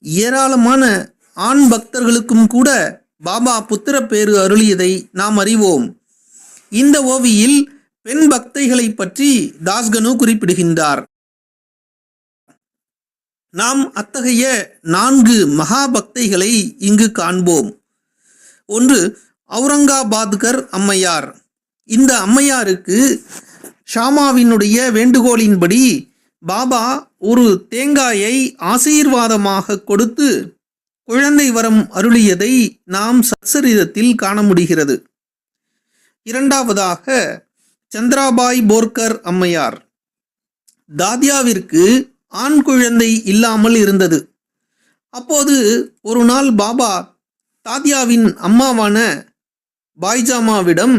ஏராளமான ஆண் பக்தர்களுக்கும் கூட பாபா புத்திர பேறு அருளியதை நாம் அறிவோம். இந்த ஓவியில் பெண் பக்தைகளை பற்றி தாஸ்கனு குறிப்பிடுகின்றார். நாம் அத்தகைய நான்கு மகா பக்தைகளை இங்கு காண்போம். ஒன்று அவுரங்காபாத்கர் அம்மையார். இந்த அம்மையாருக்கு ஷாமாவினுடைய வேண்டுகோளின்படி பாபா ஒரு தேங்காயை ஆசீர்வாதமாக கொடுத்து குழந்தை வரம் அருளியதை நாம் சச்சரிதத்தில் காண முடிகிறது இரண்டாவதாக சந்திராபாய் போர்கர் அம்மையார். தாத்யாவிற்கு ஆண் குழந்தை இல்லாமல் இருந்தது. அப்போது ஒரு நாள் பாபா தாத்யாவின் அம்மாவான பாய்ஜாமாவிடம்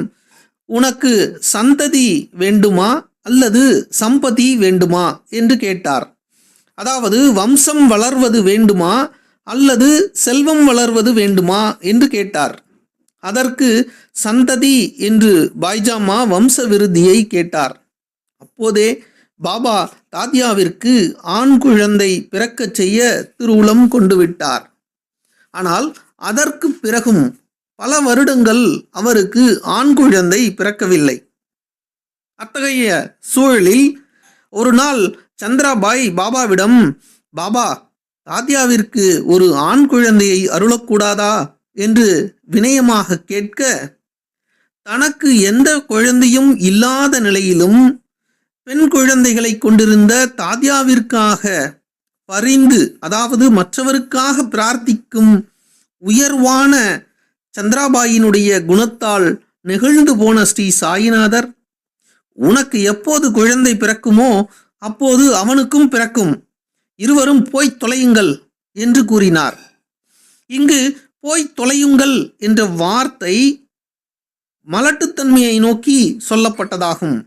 உனக்கு சந்ததி வேண்டுமா? அல்லது சம்பதி வேண்டுமா? என்று கேட்டார். அதாவது வம்சம் வளர்வது வேண்டுமா? அல்லது செல்வம் வளர்வது வேண்டுமா? என்று கேட்டார். அதற்கு சந்ததி என்று பாய்ஜாமா வம்ச விருதியை கேட்டார். அப்போதே பாபா தாத்யாவிற்கு ஆண் குழந்தை பிறக்கச் செய்ய திருவுளம் கொண்டு விட்டார். ஆனால் அதற்கு பிறகும் பல வருடங்கள் அவருக்கு ஆண் குழந்தை பிறக்கவில்லை. அத்தகைய சூழலில் ஒரு நாள் சந்திராபாய் பாபாவிடம் பாபா தாத்யாவிற்கு ஒரு ஆண் குழந்தையை அருளக்கூடாதா? என்று வினயமாக கேட்க தனக்கு எந்த குழந்தையும் இல்லாத நிலையிலும் பெண் குழந்தைகளை கொண்டிருந்த தாத்யாவிற்காக பரிந்து அதாவது மற்றவருக்காக பிரார்த்திக்கும் உயர்வான சந்திராபாயினுடைய குணத்தால் நெகிழ்ந்து போன ஸ்ரீ சாயிநாதர் உனக்கு எப்போது குழந்தை பிறக்குமோ அப்போது அவனுக்கும் பிறக்கும். இருவரும் போய்த் தொலையுங்கள் என்று கூறினார். இங்கு போய்த் தொலையுங்கள் என்ற வார்த்தை மலட்டுத்தன்மையை நோக்கி சொல்லப்பட்டதாகும்.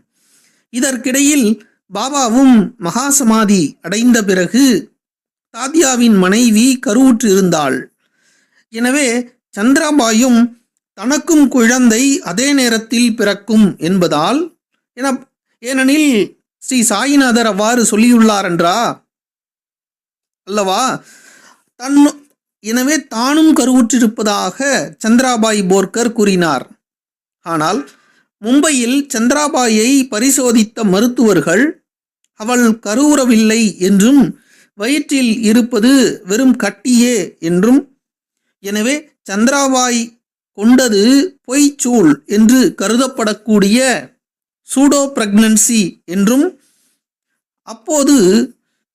இதற்கிடையில் பாபாவும் மகாசமாதி அடைந்த பிறகு தாத்யாவின் மனைவி கருவுற்று இருந்தாள். எனவே சந்திராபாயும் தனக்கும் குழந்தை அதே நேரத்தில் பிறக்கும் என்பதால் என ஏனெனில் ஸ்ரீ சாயிநாதர் அவ்வாறு சொல்லியுள்ளார் என்றா? அல்லவா? தன் எனவே தானும் கருவுற்றிருப்பதாக சந்திராபாய் போர்கர் கூறினார். ஆனால் மும்பையில் சந்திராபாயை பரிசோதித்த மருத்துவர்கள் அவள் கருவுறவில்லை என்றும் வயிற்றில் இருப்பது வெறும் கட்டியே என்றும் எனவே சந்திராபாய் கொண்டது பொய்ச்சூள் என்று கருதப்படக்கூடிய சூடோ பிரெக்னன்சி என்றும் அப்போது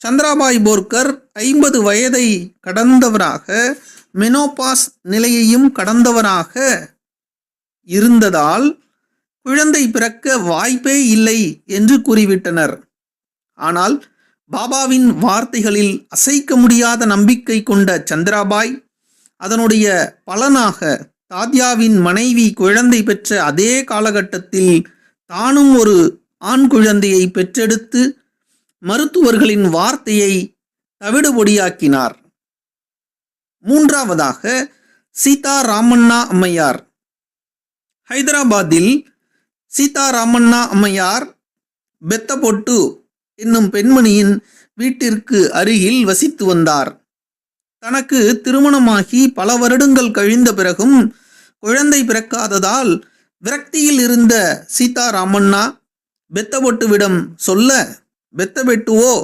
சந்திராபாய் போர்கர் ஐம்பது வயதை கடந்தவராக மெனோபாஸ் நிலையையும் கடந்தவராக இருந்ததால் குழந்தை பிறக்க வாய்ப்பே இல்லை என்று கூறிவிட்டனர். ஆனால் பாபாவின் வார்த்தைகளில் அசைக்க முடியாத நம்பிக்கை கொண்ட சந்திராபாய் அதனுடைய பலனாக தாத்யாவின் மனைவி குழந்தை பெற்ற அதே காலகட்டத்தில் தானும் ஒரு ஆண் குழந்தையை பெற்றெடுத்து மருத்துவர்களின் வார்த்தையை தவிடுபொடியாக்கினார். மூன்றாவதாக சீதா ராமண்ணா அம்மையார். ஹைதராபாத்தில் சீதா ராமண்ணா அம்மையார் பெத்தபொட்டு என்னும் பெண்மணியின் வீட்டிற்கு அருகில் வசித்து வந்தார். தனக்கு திருமணமாகி பல வருடங்கள் கழிந்த பிறகும் குழந்தை பிறக்காததால் விரக்தியில் இருந்த சீதாராமண்ணா பெத்தபொட்டுவிடம் சொல்ல பெத்தபெட்டுவோ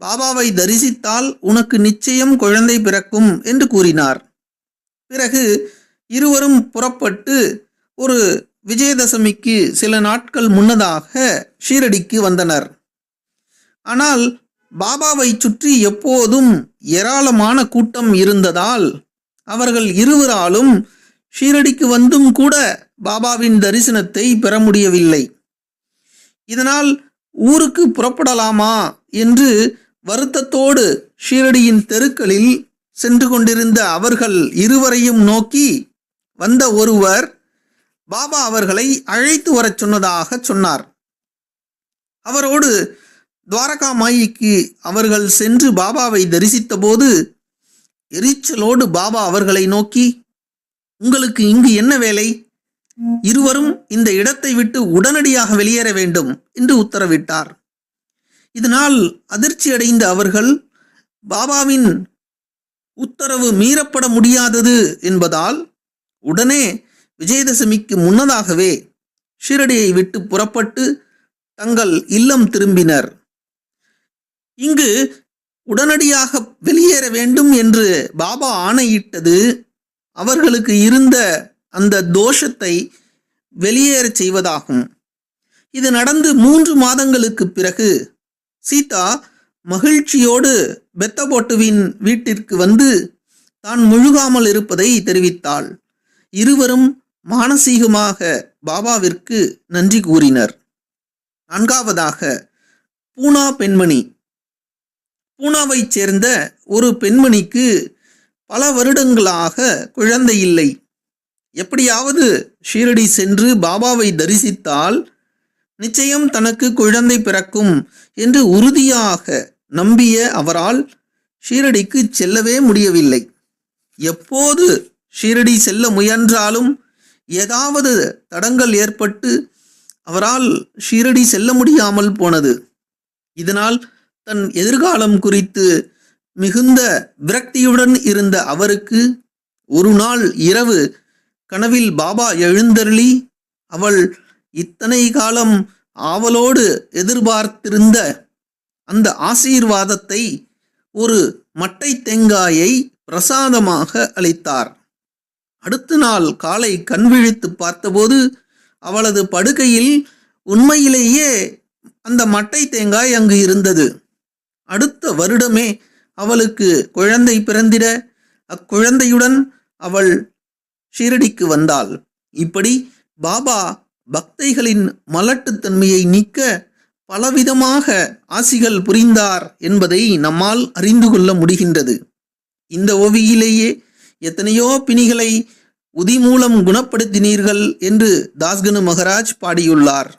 பாபாவை தரிசித்தால் உனக்கு நிச்சயம் குழந்தை பிறக்கும் என்று கூறினார். பிறகு இருவரும் புறப்பட்டு ஒரு விஜயதசமிக்கு சில நாட்கள் முன்னதாக ஷீரடிக்கு வந்தனர். ஆனால் பாபாவை சுற்றி எப்போதும் ஏராளமான கூட்டம் இருந்ததால் அவர்கள் இருவராலும் ஷீரடிக்கு வந்தும் கூட பாபாவின் தரிசனத்தை பெற முடியவில்லை. இதனால் ஊருக்கு புறப்படலாமா என்று வருத்தத்தோடு ஷீரடியின் தெருக்களில் சென்று கொண்டிருந்த அவர்கள் இருவரையும் நோக்கி வந்த ஒருவர் பாபா அவர்களை அழைத்து வரச் சொன்னதாக சொன்னார். அவரோடு துவாரகா மாயிக்கு அவர்கள் சென்று பாபாவை தரிசித்தபோது எரிச்சலோடு பாபா அவர்களை நோக்கி உங்களுக்கு இங்கு என்ன வேலை? இருவரும் இந்த இடத்தை விட்டு உடனடியாக வெளியேற வேண்டும் என்று உத்தரவிட்டார். இதனால் அதிர்ச்சி அடைந்த அவர்கள் பாபாவின் உத்தரவு மீறப்பட முடியாதது என்பதால் உடனே விஜயதசமிக்கு முன்னதாகவே ஷிரடியை விட்டு புறப்பட்டு தங்கள் இல்லம் திரும்பினர். இங்கு உடனடியாக வெளியேற வேண்டும் என்று பாபா ஆணையிட்டது அவர்களுக்கு இருந்த அந்த தோஷத்தை வெளியேறச் செய்வதாகும். இது நடந்து மூன்று மாதங்களுக்கு பிறகு சீதா மகிழ்ச்சியோடு பெத்தபோட்டுவின் வீட்டிற்கு வந்து தான் முழுகாமல் இருப்பதை தெரிவித்தாள். இருவரும் மானசீகமாக பாபாவிற்கு நன்றி கூறினர். நான்காவதாக பூனா பெண்மணி. பூனாவைச் சேர்ந்த ஒரு பெண்மணிக்கு பல வருடங்களாக குழந்தை இல்லை. எப்படியாவது ஷீரடி சென்று பாபாவை தரிசித்தால் நிச்சயம் தனக்கு குழந்தை பிறக்கும் என்று உறுதியாக நம்பிய அவரால் ஷீரடிக்கு செல்லவே முடியவில்லை. எப்போது ஷீரடி செல்ல முயன்றாலும் ஏதாவது தடங்கள் ஏற்பட்டு அவரால் ஷீரடி செல்ல முடியாமல் போனது. இதனால் தன் எதிர்காலம் குறித்து மிகுந்த விரக்தியுடன் இருந்த அவருக்கு ஒரு நாள் இரவு கனவில் பாபா எழுந்தருளி அவள் இத்தனை காலம் ஆவலோடு எதிர்பார்த்திருந்த அந்த ஆசீர்வாதத்தை ஒரு மட்டை தேங்காயை பிரசாதமாக அளித்தார். அடுத்த நாள் காலை கண்விழித்து பார்த்தபோது அவளது படுக்கையில் உண்மையிலேயே அந்த மட்டை தேங்காய் அங்கு இருந்தது. அடுத்த வருடமே அவளுக்கு குழந்தை பிறந்திட அக்குழந்தையுடன் அவள் ஷீரடிக்கு வந்தாள். இப்படி பாபா பக்தைகளின் மலட்டுத்தன்மையை நீக்க பலவிதமாக ஆசிகள் புரிந்தார் என்பதை நம்மால் அறிந்து கொள்ள முடிகின்றது. இந்த ஓவியிலேயே எத்தனையோ பிணிகளை உதி மூலம் குணப்படுத்தினீர்கள் என்று தாஸ்கனு மகராஜ் பாடியுள்ளார்.